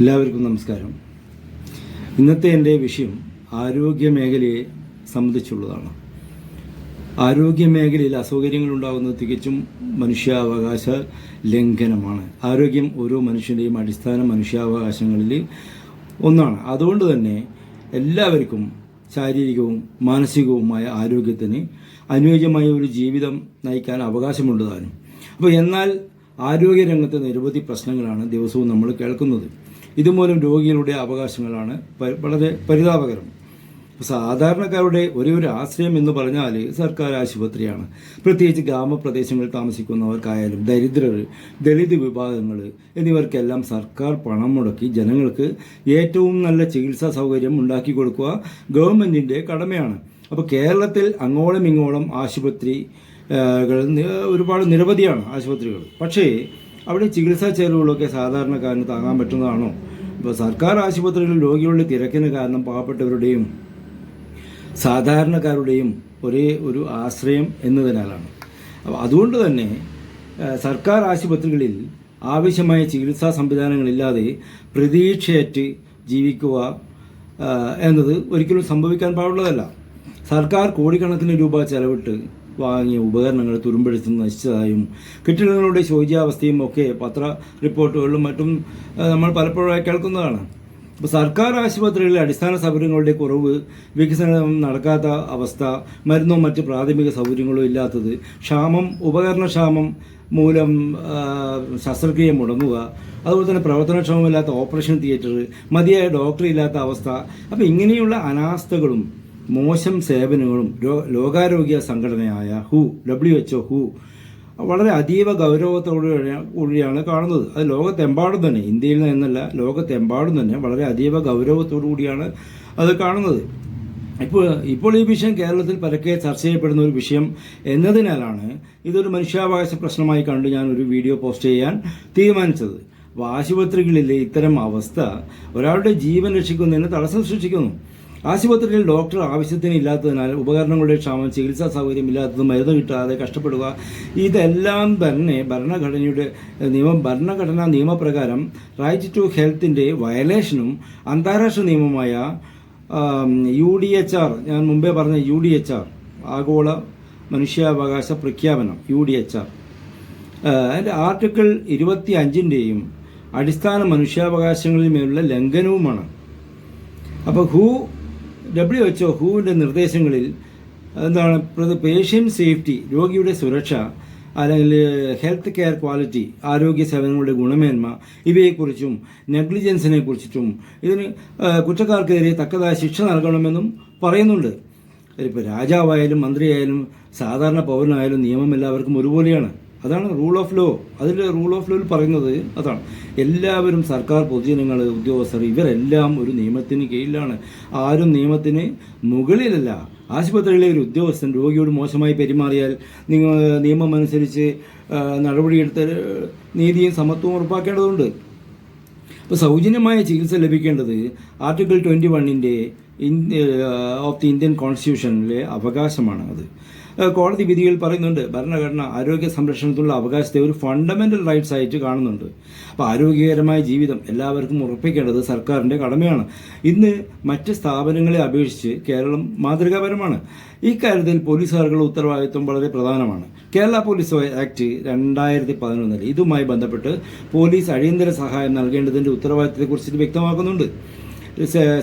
എല്ലാവർക്കും നമസ്കാരം. ഇന്നത്തെ എന്റെ വിഷയം ആരോഗ്യ മേഖലയെ സംബന്ധിച്ചുള്ളതാണ്. ആരോഗ്യ മേഖലയിൽ അസൗകര്യങ്ങൾ ഉണ്ടാകുന്നത് തികച്ചും മനുഷ്യാവകാശ ലംഘനമാണ്. ആരോഗ്യം ഓരോ മനുഷ്യന്റെയും അടിസ്ഥാന മനുഷ്യാവകാശങ്ങളിൽ ഒന്നാണ്. അതുകൊണ്ട് തന്നെ എല്ലാവർക്കും ശാരീരികവും മാനസികവുമായ ആരോഗ്യത്തിന് അനുയോജ്യമായ ഒരു ജീവിതം നയിക്കാൻ അവകാശമുണ്ട് താനും. അപ്പോൾ എന്നാൽ ആരോഗ്യരംഗത്ത് നിരവധി പ്രശ്നങ്ങളാണ് ദിവസവും നമ്മൾ കേൾക്കുന്നത്. ഇതുമൂലം രോഗികളുടെ അവകാശങ്ങളാണ് വളരെ പരിതാപകരം. സാധാരണക്കാരുടെ ഒരേ ഒരു ആശ്രയം എന്ന് പറഞ്ഞാൽ സർക്കാർ ആശുപത്രിയാണ്. പ്രത്യേകിച്ച് ഗ്രാമപ്രദേശങ്ങളിൽ താമസിക്കുന്നവർക്കായാലും ദരിദ്രർ ദളിത് വിഭാഗങ്ങൾ എന്നിവർക്കെല്ലാം സർക്കാർ പണം മുടക്കി ജനങ്ങൾക്ക് ഏറ്റവും നല്ല ചികിത്സാ സൗകര്യം ഉണ്ടാക്കി കൊടുക്കുക ഗവൺമെന്റിന്റെ കടമയാണ്. അപ്പോൾ കേരളത്തിൽ അങ്ങോളം ഇങ്ങോളം ആശുപത്രി ആ, കൾ നി- ഒരുപാട് നിരവധിയാണ് ആശുപത്രികൾ. പക്ഷേ അവിടെ ചികിത്സാ ചെലവുകളൊക്കെ സാധാരണക്കാരന് താങ്ങാൻ പറ്റുന്നതാണോ? ഇപ്പോൾ സർക്കാർ ആശുപത്രികളിൽ രോഗികളുടെ തിരക്കിന് കാരണം പാവപ്പെട്ടവരുടെയും സാധാരണക്കാരുടെയും ഒരേ ഒരു ആശ്രയം എന്നതിനാലാണ്. അപ്പോൾ അതുകൊണ്ട് തന്നെ സർക്കാർ ആശുപത്രികളിൽ ആവശ്യമായ ചികിത്സാ സംവിധാനങ്ങളില്ലാതെ പ്രതീക്ഷയറ്റ് ജീവിക്കുക എന്നത് ഒരിക്കലും സംഭവിക്കാൻ പാടുള്ളതല്ല. സർക്കാർ കോടിക്കണക്കിന് രൂപ ചെലവിട്ട് വാങ്ങിയ ഉപകരണങ്ങൾ തുരുമ്പെടുത്ത് നശിച്ചതായും കെട്ടിടങ്ങളുടെ ശോച്യാവസ്ഥയും ഒക്കെ പത്ര റിപ്പോർട്ടുകളിലും മറ്റും നമ്മൾ പലപ്പോഴായി കേൾക്കുന്നതാണ്. ഇപ്പോൾ സർക്കാർ ആശുപത്രികളിലെ അടിസ്ഥാന സൗകര്യങ്ങളുടെ കുറവ് വികസനം നടക്കാത്ത അവസ്ഥ മരുന്നോ മറ്റ് പ്രാഥമിക സൗകര്യങ്ങളോ ഇല്ലാത്തത് ക്ഷാമം ഉപകരണക്ഷാമം മൂലം ശസ്ത്രക്രിയ മുടങ്ങുക അതുപോലെ തന്നെ പ്രവർത്തനക്ഷമമില്ലാത്ത ഓപ്പറേഷൻ തിയേറ്റർ മതിയായ ഡോക്ടർ ഇല്ലാത്ത അവസ്ഥ അപ്പോൾ ഇങ്ങനെയുള്ള അനാസ്ഥകളും മോശം സേവനങ്ങളും ലോകാരോഗ്യ സംഘടനയായ ഹു ഡബ്ല്യു എച്ച് ഹു വളരെ അതീവ ഗൗരവത്തോടു കൂടിയാണ് കാണുന്നത്. അത് ലോകത്തെമ്പാടും തന്നെ ഇന്ത്യയിൽ നിന്നല്ല ലോകത്തെമ്പാടും തന്നെ വളരെ അതീവ ഗൗരവത്തോടു കൂടിയാണ് അത് കാണുന്നത്. ഇപ്പോൾ ഇപ്പോൾ ഈ വിഷയം കേരളത്തിൽ പരക്കെ ചർച്ച ചെയ്യപ്പെടുന്ന ഒരു വിഷയം എന്നതിനാലാണ് ഇതൊരു മനുഷ്യാവകാശ പ്രശ്നമായി കണ്ട് ഞാൻ ഒരു വീഡിയോ പോസ്റ്റ് ചെയ്യാൻ തീരുമാനിച്ചത്. ആശുപത്രികളിലെ ഇത്തരം അവസ്ഥ ഒരാളുടെ ജീവൻ രക്ഷിക്കുന്നതിന് തടസ്സം സൃഷ്ടിക്കുന്നു. ആശുപത്രിയിൽ ഡോക്ടർ ആവശ്യത്തിന് ഇല്ലാത്തതിനാൽ ഉപകരണങ്ങളുടെ ക്ഷാമം ചികിത്സാ സൗകര്യം ഇല്ലാത്തത് മരുന്ന് കിട്ടാതെ കഷ്ടപ്പെടുക ഇതെല്ലാം തന്നെ ഭരണഘടനയുടെ നിയമം ഭരണഘടനാ നിയമപ്രകാരം റൈറ്റ് ടു ഹെൽത്തിന്റെ വയലേഷനും അന്താരാഷ്ട്ര നിയമമായ യു ഡി എച്ച് ആർ ഞാൻ മുമ്പേ പറഞ്ഞ യു ഡി എച്ച് ആർ ആഗോള മനുഷ്യാവകാശ പ്രഖ്യാപനം യു ഡി എച്ച് ആർ അതിന്റെ ആർട്ടിക്കിൾ ഇരുപത്തി അഞ്ചിന്റെയും അടിസ്ഥാന മനുഷ്യാവകാശങ്ങളിൽ മേലുള്ള ലംഘനവുമാണ്. അപ്പോൾ ഹു ഡബ്ല്യു എച്ച് ഒ ഹുവിന്റെ നിർദ്ദേശങ്ങളിൽ എന്താണ് പേഷ്യന്റ് സേഫ്റ്റി രോഗിയുടെ സുരക്ഷ അല്ലെങ്കിൽ ഹെൽത്ത് കെയർ ക്വാളിറ്റി ആരോഗ്യ സേവനങ്ങളുടെ ഗുണമേന്മ ഇവയെക്കുറിച്ചും നെഗ്ലിജൻസിനെ കുറിച്ചിട്ടും ഇതിന് കുറ്റക്കാർക്കെതിരെ തക്കതായ ശിക്ഷ നൽകണമെന്നും പറയുന്നുണ്ട്. ഇപ്പോൾ രാജാവായാലും മന്ത്രിയായാലും സാധാരണ പൗരനായാലും നിയമം എല്ലാവർക്കും ഒരുപോലെയാണ്. അതാണ് റൂൾ ഓഫ് ലോ അതിൽ റൂൾ ഓഫ് ലോയിൽ പറയുന്നത് അതാണ്. എല്ലാവരും സർക്കാർ പൊതുജനങ്ങൾ ഉദ്യോഗസ്ഥർ ഇവരെല്ലാം ഒരു നിയമത്തിന് കീഴിലാണ്. ആരും നിയമത്തിന് മുകളിലല്ല. ആശുപത്രിയിലെ ഒരു ഉദ്യോഗസ്ഥൻ രോഗിയോട് മോശമായി പെരുമാറിയാൽ നിങ്ങൾ നിയമം അനുസരിച്ച് ആ, നടപടിയെടുത്ത് നീതിയും സമത്വവും ഉറപ്പാക്കേണ്ടതുണ്ട്. അപ്പോൾ സൗജന്യമായ ചികിത്സ ലഭിക്കേണ്ടത് ആർട്ടിക്കിൾ ട്വന്റി വണ്ണിന്റെ ഇന്ത്യ ഓഫ് ദി ഇന്ത്യൻ കോൺസ്റ്റിറ്റ്യൂഷനിലെ അവകാശമാണ് അത്. കോടതി വിധിയിൽ പറയുന്നുണ്ട് ഭരണഘടന ആരോഗ്യ സംരക്ഷണത്തിനുള്ള അവകാശത്തെ ഒരു ഫണ്ടമെന്റൽ റൈറ്റ്സ് ആയിട്ട് കാണുന്നുണ്ട്. അപ്പോൾ ആരോഗ്യകരമായ ജീവിതം എല്ലാവർക്കും ഉറപ്പിക്കേണ്ടത് സർക്കാരിന്റെ കടമയാണ്. ഇന്ന് മറ്റ് സ്ഥാപനങ്ങളെ അപേക്ഷിച്ച് കേരളം മാതൃകാപരമാണ്. ഇക്കാര്യത്തിൽ പോലീസുകാർക്കുള്ള ഉത്തരവാദിത്വം വളരെ പ്രധാനമാണ്. കേരള പോലീസ് ആക്ട് രണ്ടായിരത്തി പതിനൊന്നിൽ ഇതുമായി ബന്ധപ്പെട്ട് പോലീസ് അടിയന്തര സഹായം നൽകേണ്ടതിന്റെ ഉത്തരവാദിത്തത്തെക്കുറിച്ച് വ്യക്തമാക്കുന്നുണ്ട്.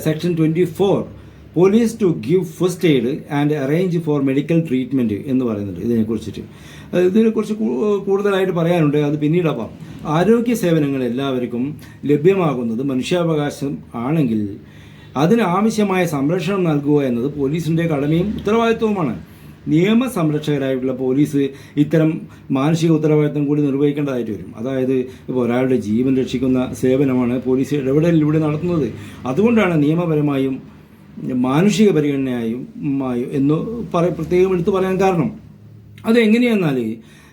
Section twenty four police to give first aid and arrange for medical treatment എന്ന് പറയുന്നുണ്ട് ഇതിനെക്കുറിച്ചിട്ട്. ഇതിനെക്കുറിച്ച് കൂടുതലായിട്ട് പറയാനുണ്ട്. അത് പിന്നീടാവാം ആരോഗ്യ സേവനങ്ങൾ എല്ലാവർക്കും ലഭ്യമാകുന്നത് മനുഷ്യാവകാശം ആണെങ്കിൽ അതിനാവശ്യമായ സംരക്ഷണം നൽകുക എന്നത് പോലീസിന്റെ കടമയും ഉത്തരവാദിത്വവുമാണ്. നിയമ സംരക്ഷകരായിട്ടുള്ള പോലീസ് ഇത്തരം മാനുഷിക ഉത്തരവാദിത്തം കൂടി നിർവഹിക്കേണ്ടതായിട്ട് വരും. അതായത് ഇപ്പോൾ ഒരാളുടെ ജീവൻ രക്ഷിക്കുന്ന സേവനമാണ് പോലീസ് ഇടപെടലിലൂടെ നടത്തുന്നത്. അതുകൊണ്ടാണ് നിയമപരമായും മാനുഷിക പരിഗണനയായും എന്ന് പറ പ്രത്യേകം എടുത്തു പറയാൻ കാരണം. അതെങ്ങനെയെന്നാൽ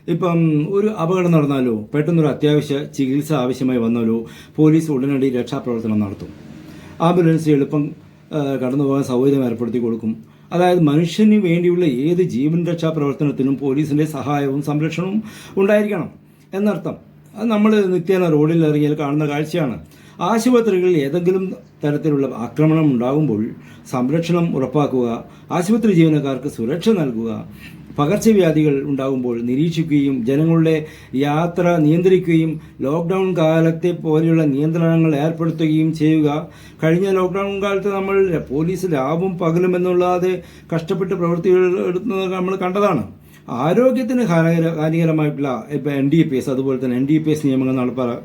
ഇപ്പം ഒരു അപകടം നടന്നാലോ പെട്ടെന്നൊരു അത്യാവശ്യ ചികിത്സ ആവശ്യമായി വന്നാലോ പോലീസ് ഉടനടി രക്ഷാപ്രവർത്തനം നടത്തും. ആംബുലൻസ് എളുപ്പം കടന്നു പോകാൻ സൗകര്യം ഏർപ്പെടുത്തി കൊടുക്കും. അതായത് മനുഷ്യന് വേണ്ടിയുള്ള ഏത് ജീവൻ രക്ഷാ പ്രവർത്തനത്തിനും പോലീസിന്റെ സഹായവും സംരക്ഷണവും ഉണ്ടായിരിക്കണം. എന്നർത്ഥം അത് നമ്മൾ നിത്യേന റോഡിൽ ഇറങ്ങിയാൽ കാണുന്ന കാഴ്ചയാണ്. ആശുപത്രികളിൽ ഏതെങ്കിലും തരത്തിലുള്ള ആക്രമണം ഉണ്ടാകുമ്പോൾ സംരക്ഷണം ഉറപ്പാക്കുക ആശുപത്രി ജീവനക്കാർക്ക് സുരക്ഷ നൽകുക പകർച്ചവ്യാധികൾ ഉണ്ടാകുമ്പോൾ നിരീക്ഷിക്കുകയും ജനങ്ങളുടെ യാത്ര നിയന്ത്രിക്കുകയും ലോക്ക്ഡൗൺ കാലത്തെ പോലെയുള്ള നിയന്ത്രണങ്ങൾ ഏർപ്പെടുത്തുകയും ചെയ്യുക. കഴിഞ്ഞ ലോക്ക്ഡൗൺ കാലത്ത് നമ്മൾ പോലീസ് ലാഭം പകലും എന്നുള്ളതെ കഷ്ടപ്പെട്ട് പ്രവൃത്തികൾ എടുക്കുന്നത് നമ്മൾ കണ്ടതാണ്. ആരോഗ്യത്തിന് ഹാനികര ഹാനികരമായിട്ടുള്ള ഇപ്പം എൻ ഡി പി എസ് അതുപോലെ തന്നെ എൻ ഡി പി എസ് നിയമങ്ങൾ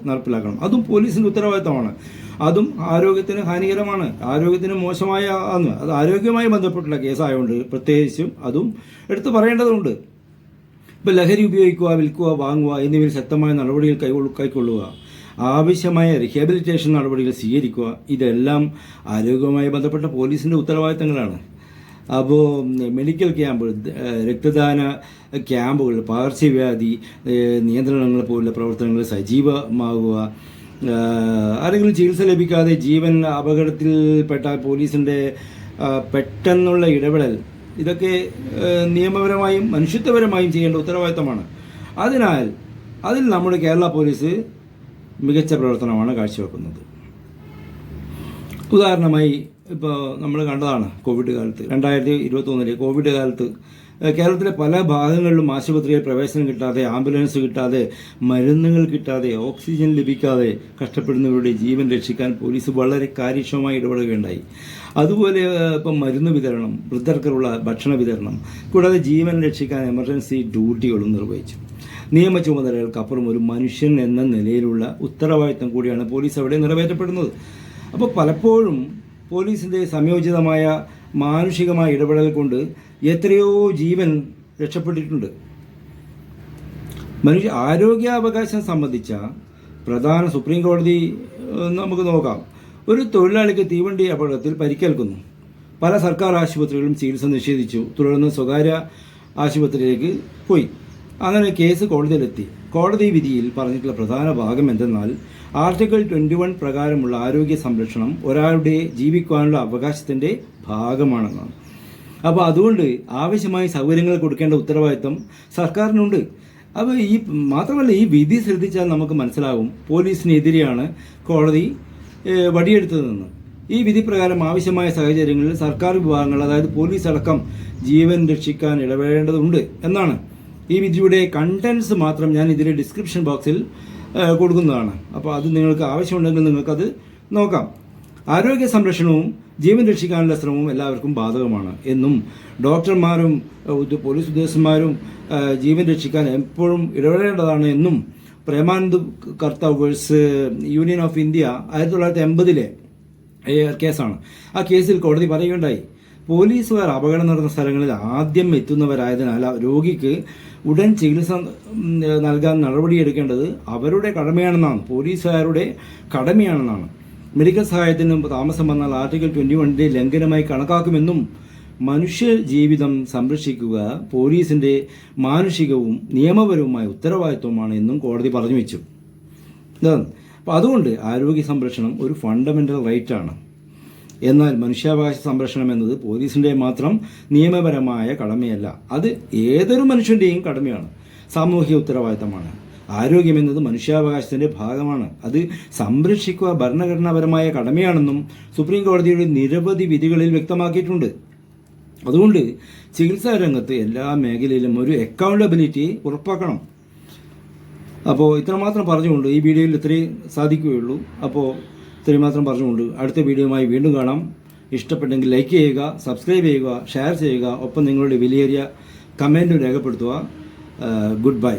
നടപ്പിലാക്കണം. അതും പോലീസിന്റെ ഉത്തരവാദിത്തമാണ്. അതും ആരോഗ്യത്തിന് ഹാനികരമാണ്. ആരോഗ്യത്തിന് മോശമായ ആണ്. അത് ആരോഗ്യവുമായി ബന്ധപ്പെട്ടുള്ള കേസായതുകൊണ്ട് പ്രത്യേകിച്ചും അതും എടുത്തു പറയേണ്ടതുണ്ട്. ഇപ്പം ലഹരി ഉപയോഗിക്കുക വിൽക്കുക വാങ്ങുക എന്നിവയിൽ ശക്തമായ നടപടികൾ കൈകൊള്ളു കൈക്കൊള്ളുക. ആവശ്യമായ റീഹാബിലിറ്റേഷൻ നടപടികൾ സ്വീകരിക്കുക. ഇതെല്ലാം ആരോഗ്യവുമായി ബന്ധപ്പെട്ട പോലീസിന്റെ ഉത്തരവാദിത്തങ്ങളാണ്. അപ്പോൾ മെഡിക്കൽ ക്യാമ്പുകൾ രക്തദാന ക്യാമ്പുകൾ പകർച്ചവ്യാധി നിയന്ത്രണങ്ങൾ പോലുള്ള പ്രവർത്തനങ്ങൾ സജീവമാകുക. ആരെങ്കിലും ചികിത്സ ലഭിക്കാതെ ജീവൻ അപകടത്തിൽപ്പെട്ടാൽ പോലീസിന്റെ പെട്ടെന്നുള്ള ഇടപെടൽ ഇതൊക്കെ നിയമപരമായും മനുഷ്യത്വപരമായും ചെയ്യേണ്ട ഉത്തരവാദിത്തമാണ്. അതിനാൽ അതിൽ നമ്മുടെ കേരള പോലീസ് മികച്ച പ്രവർത്തനമാണ് കാഴ്ചവെക്കുന്നത്. ഉദാഹരണമായി ഇപ്പോൾ നമ്മൾ കണ്ടതാണ് കോവിഡ് കാലത്ത്. രണ്ടായിരത്തി ഇരുപത്തൊന്നിലെ കോവിഡ് കാലത്ത് കേരളത്തിലെ പല ഭാഗങ്ങളിലും ആശുപത്രിയിൽ പ്രവേശനം കിട്ടാതെ ആംബുലൻസ് കിട്ടാതെ മരുന്നുകൾ കിട്ടാതെ ഓക്സിജൻ ലഭിക്കാതെ കഷ്ടപ്പെടുന്നവരുടെ ജീവൻ രക്ഷിക്കാൻ പോലീസ് വളരെ കാര്യക്ഷമമായി ഇടപെടുകയുണ്ടായി. അതുപോലെ ഇപ്പം മരുന്ന് വിതരണം വൃദ്ധർക്കുള്ള ഭക്ഷണ വിതരണം കൂടാതെ ജീവൻ രക്ഷിക്കാൻ എമർജൻസി ഡ്യൂട്ടികളും നിർവഹിച്ചു. നിയമ ചുമതലകൾക്കപ്പുറം ഒരു മനുഷ്യൻ എന്ന നിലയിലുള്ള ഉത്തരവാദിത്തം കൂടിയാണ് പോലീസ് അവിടെ നിറവേറ്റപ്പെടുന്നത്. അപ്പോൾ പലപ്പോഴും പോലീസിന്റെ സംയോജിതമായ മാനുഷികമായ ഇടപെടൽ കൊണ്ട് എത്രയോ ജീവൻ രക്ഷപ്പെട്ടിട്ടുണ്ട്. മനുഷ്യ ആരോഗ്യാവകാശം സംബന്ധിച്ച പ്രധാന സുപ്രീം കോടതി നമുക്ക് നോക്കാം. ഒരു തൊഴിലാളിക്ക് തീവണ്ടി അപകടത്തിൽ പരിക്കേൽക്കുന്നു. പല സർക്കാർ ആശുപത്രികളും ചികിത്സ നിഷേധിച്ചു. തുടർന്ന് സ്വകാര്യ ആശുപത്രിയിലേക്ക് പോയി. അങ്ങനെ കേസ് കോടതിയിലെത്തി. കോടതി വിധിയിൽ പറഞ്ഞിട്ടുള്ള പ്രധാന ഭാഗം എന്തെന്നാൽ ആർട്ടിക്കിൾ ട്വന്റി വൺ പ്രകാരമുള്ള ആരോഗ്യ സംരക്ഷണം ഒരാളുടെ ജീവിക്കുവാനുള്ള അവകാശത്തിന്റെ ഭാഗമാണെന്നാണ്. അപ്പോൾ അതുകൊണ്ട് ആവശ്യമായ സൗകര്യങ്ങൾ കൊടുക്കേണ്ട ഉത്തരവാദിത്വം സർക്കാരിനുണ്ട്. അപ്പോൾ ഈ മാത്രമല്ല ഈ വിധി ശ്രദ്ധിച്ചാൽ നമുക്ക് മനസ്സിലാകും പോലീസിനെതിരെയാണ് കോടതി വടിയെടുത്തതെന്ന് ഈ വിധി പ്രകാരം ആവശ്യമായ സാഹചര്യങ്ങളിൽ സർക്കാർ വിഭാഗങ്ങൾ അതായത് പോലീസ് അടക്കം ജീവൻ രക്ഷിക്കാൻ ഇടപെടേണ്ടതുണ്ട് എന്നാണ്. ഈ വിധിയുടെ കണ്ടൻസ് മാത്രം ഞാൻ ഇതിലെ ഡിസ്ക്രിപ്ഷൻ ബോക്സിൽ കൊടുക്കുന്നതാണ്. അപ്പോൾ അത് നിങ്ങൾക്ക് ആവശ്യമുണ്ടെങ്കിൽ നിങ്ങൾക്കത് നോക്കാം. ആരോഗ്യ സംരക്ഷണവും ജീവൻ രക്ഷിക്കാനുള്ള ശ്രമവും എല്ലാവർക്കും ബാധകമാണ് എന്നും ഡോക്ടർമാരും പോലീസ് ഉദ്യോഗസ്ഥന്മാരും ജീവൻ രക്ഷിക്കാൻ എപ്പോഴും ഇടപെടേണ്ടതാണ് എന്നും Premanand Katara versus union of India ആയിരത്തി തൊള്ളായിരത്തി എൺപതിലെ കേസാണ്. ആ കേസിൽ കോടതി പറയുകയുണ്ടായി. പോലീസുകാർ അപകടം നടന്ന സ്ഥലങ്ങളിൽ ആദ്യം എത്തുന്നവരായതിനാൽ രോഗിക്ക് ഉടൻ ചികിത്സ നൽകാൻ നടപടിയെടുക്കേണ്ടത് അവരുടെ കടമയാണെന്നാണ് പോലീസുകാരുടെ കടമയാണെന്നാണ്. മെഡിക്കൽ സഹായത്തിന് താമസം വന്നാൽ ആർട്ടിക്കിൾ ട്വന്റി വണ്ണിന്റെ ലംഘനമായി കണക്കാക്കുമെന്നും മനുഷ്യ ജീവിതം സംരക്ഷിക്കുക പോലീസിന്റെ മാനുഷികവും നിയമപരവുമായ ഉത്തരവാദിത്വമാണ് എന്നും കോടതി പറഞ്ഞു വെച്ചു. അപ്പോൾ അതുകൊണ്ട് ആരോഗ്യ സംരക്ഷണം ഒരു ഫണ്ടമെന്റൽ റൈറ്റ് ആണ് എന്നാൽ മനുഷ്യാവകാശ സംരക്ഷണം എന്നത് പോലീസിന്റെ മാത്രം നിയമപരമായ കടമയല്ല. അത് ഏതൊരു മനുഷ്യന്റെയും കടമയാണ്. സാമൂഹിക ഉത്തരവാദിത്തമാണ്. ആരോഗ്യം എന്നത് മനുഷ്യാവകാശത്തിന്റെ ഭാഗമാണ്. അത് സംരക്ഷിക്കുക ഭരണഘടനാപരമായ കടമയാണെന്നും സുപ്രീം കോടതിയുടെ നിരവധി വിധികളിൽ വ്യക്തമാക്കിയിട്ടുണ്ട്. അതുകൊണ്ട് ചികിത്സാ രംഗത്ത് എല്ലാ മേഖലയിലും ഒരു അക്കൗണ്ടബിലിറ്റി ഉറപ്പാക്കണം. അപ്പോൾ ഇത്രമാത്രം പറഞ്ഞുകൊണ്ട് ഈ വീഡിയോയിൽ ഇത്രയും സാധിക്കുകയുള്ളൂ. അപ്പോൾ ഇത്രയും പറഞ്ഞുകൊണ്ട് അടുത്ത വീഡിയോയുമായി വീണ്ടും കാണാം. ഇഷ്ടപ്പെട്ടെങ്കിൽ ലൈക്ക് ചെയ്യുക സബ്സ്ക്രൈബ് ചെയ്യുക ഷെയർ ചെയ്യുക. ഒപ്പം നിങ്ങളുടെ വിലയേറിയ കമന്റും രേഖപ്പെടുത്തുക. Good bye